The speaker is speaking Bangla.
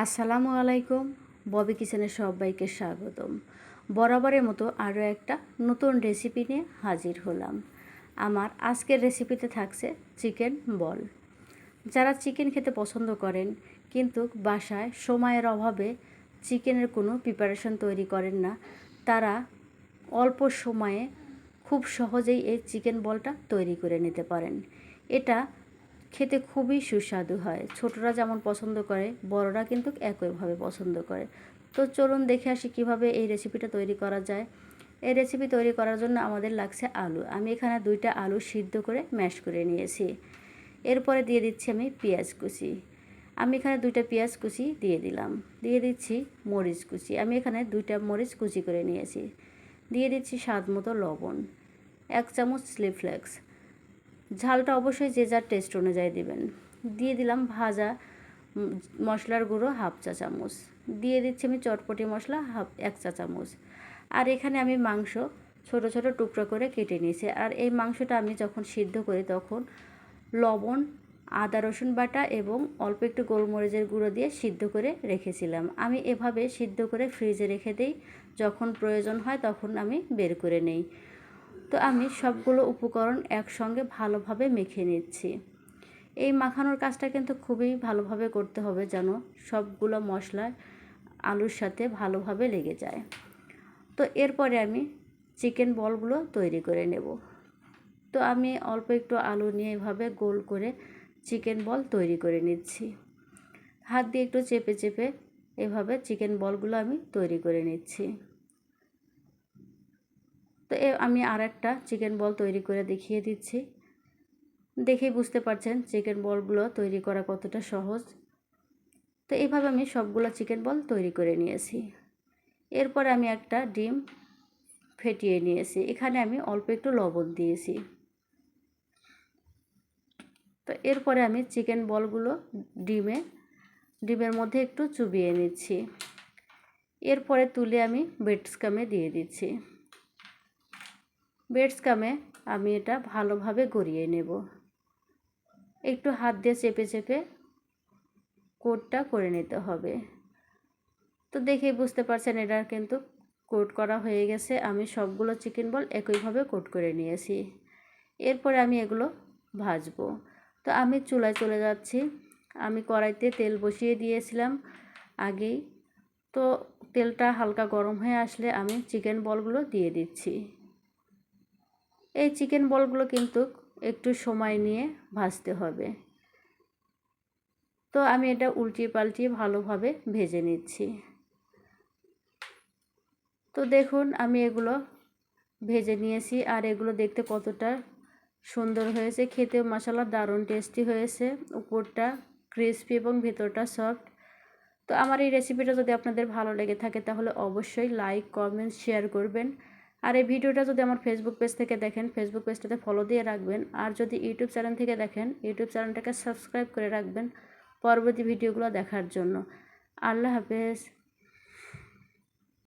আসসালামু আলাইকুম। ববি কিচেনে সবাইকে স্বাগতম। বরাবরের মতো আরও একটা নতুন রেসিপি নিয়ে হাজির হলাম। আমার আজকের রেসিপিতে থাকছে চিকেন বল। যারা চিকেন খেতে পছন্দ করেন, কিন্তু বাসায় সময়ের অভাবে চিকেনের কোনো প্রিপারেশন তৈরি করেন না, তারা অল্প সময়ে খুব সহজেই এই চিকেন বলটা তৈরি করে নিতে পারেন। এটা খেতে খুবই সুস্বাদু হয়। ছোটরা যেমন পছন্দ করে, বড়রা কিন্তু একইভাবে পছন্দ করে। তো চলুন দেখে আসি কীভাবে এই রেসিপিটা তৈরি করা যায়। এই রেসিপি তৈরি করার জন্য আমাদের লাগছে আলু। আমি এখানে দুইটা আলু সিদ্ধ করে ম্যাশ করে নিয়েছি। এরপরে দিয়ে দিচ্ছি আমি পেঁয়াজ কুচি। আমি এখানে দুইটা পেঁয়াজ কুচি দিয়ে দিলাম। দিয়ে দিচ্ছি মরিচ কুচি। আমি এখানে দুইটা মরিচ কুচি করে নিয়েছি। দিয়ে দিচ্ছি স্বাদ মতো লবণ। এক চামচ স্লিফ্লেক্স ঝালটা অবশ্যই যে যার টেস্ট অনুযায়ী দিবেন। দিয়ে দিলাম ভাজা মশলার গুঁড়ো হাফ চা চামচ। দিয়ে দিচ্ছি আমি চটপটি মশলা হাফ, এক চা চামচ। আর এখানে আমি মাংস ছোট ছোট টুকরো করে কেটে নিয়েছি। আর এই মাংসটা আমি যখন সিদ্ধ করি তখন লবণ, আদা, রসুন বাটা এবং অল্প একটু গোলমরিচের গুঁড়ো দিয়ে সিদ্ধ করে রেখেছিলাম। আমি এভাবে সিদ্ধ করে ফ্রিজে রেখে দিই। যখন প্রয়োজন হয় তখন আমি বের করে নেই। তো আমি সবগুলো উপকরণ একসঙ্গে ভালোভাবে মেখে নিচ্ছি। এই মাখানোর কাজটা কিন্তু খুবই ভালোভাবে করতে হবে যেন সবগুলো মশলা আলুর সাথে ভালোভাবে লেগে যায়। তো এরপরে আমি চিকেন বলগুলো তৈরি করে নেব। তো আমি অল্প একটু আলু নিয়ে এভাবে গোল করে চিকেন বল তৈরি করে নিচ্ছি। হাত দিয়ে একটু চেপে চেপে এভাবে চিকেন বলগুলো আমি তৈরি করে নিচ্ছি। তো আমি আর একটা চিকেন বল তৈরি করে দেখিয়ে দিচ্ছি। দেখেই বুঝতে পারছেন চিকেন বলগুলো তৈরি করা কতটা সহজ। তো এইভাবে আমি সবগুলো চিকেন বল তৈরি করে নিয়েছি। এরপরে আমি একটা ডিম ফেটিয়ে নিয়েছি। এখানে আমি অল্প একটু লবণ দিয়েছি। তো এরপরে আমি চিকেন বলগুলো ডিমে, ডিমের মধ্যে একটু চুবিয়ে নিচ্ছি। এরপরে তুলে আমি বেডস্কামে দিয়ে দিচ্ছি। বেডস কামে আমি এটা ভালোভাবে গড়িয়ে নেব। একটু হাত দিয়ে চেপে চেপে কোটটা করে নিতে হবে। তো দেখেই বুঝতে পারছেন এটা কিন্তু কোট করা হয়ে গেছে। আমি সবগুলো চিকেন বল একইভাবে কোট করে নিয়েছি। এরপরে আমি এগুলো ভাজবো। তো আমি চুলায় চলে যাচ্ছি। আমি কড়াইতে তেল বসিয়ে দিয়েছিলাম আগেই। তো তেলটা হালকা গরম হয়ে আসলে আমি চিকেন বলগুলো দিয়ে দিচ্ছি। এই চিকেন বলগুলো কিন্তু একটু সময় নিয়ে ভাজতে হবে। তো আমি এটা উল্টিয়ে পাল্টিয়ে ভালোভাবে ভেজে নিচ্ছি। তো দেখুন আমি এগুলো ভেজে নিয়েছি আর এগুলো দেখতে কতটা সুন্দর হয়েছে। খেতেও মশলা দারুণ টেস্টি হয়েছে। উপরটা ক্রিসপি এবং ভেতরটা সফট তো আমার এই রেসিপিটা যদি আপনাদের ভালো লেগে থাকে তাহলে অবশ্যই লাইক কমেন্ট শেয়ার করবেন। আর এই ভিডিওটা যদি আমার ফেসবুক পেজ থেকে দেখেন ফেসবুক পেজটাতে ফলো দিয়ে রাখবেন। আর যদি ইউটিউব চ্যানেল থেকে দেখেন ইউটিউব চ্যানেলটাকে সাবস্ক্রাইব করে রাখবেন পরবর্তী ভিডিওগুলো দেখার জন্য। আল্লাহ হাফেজ।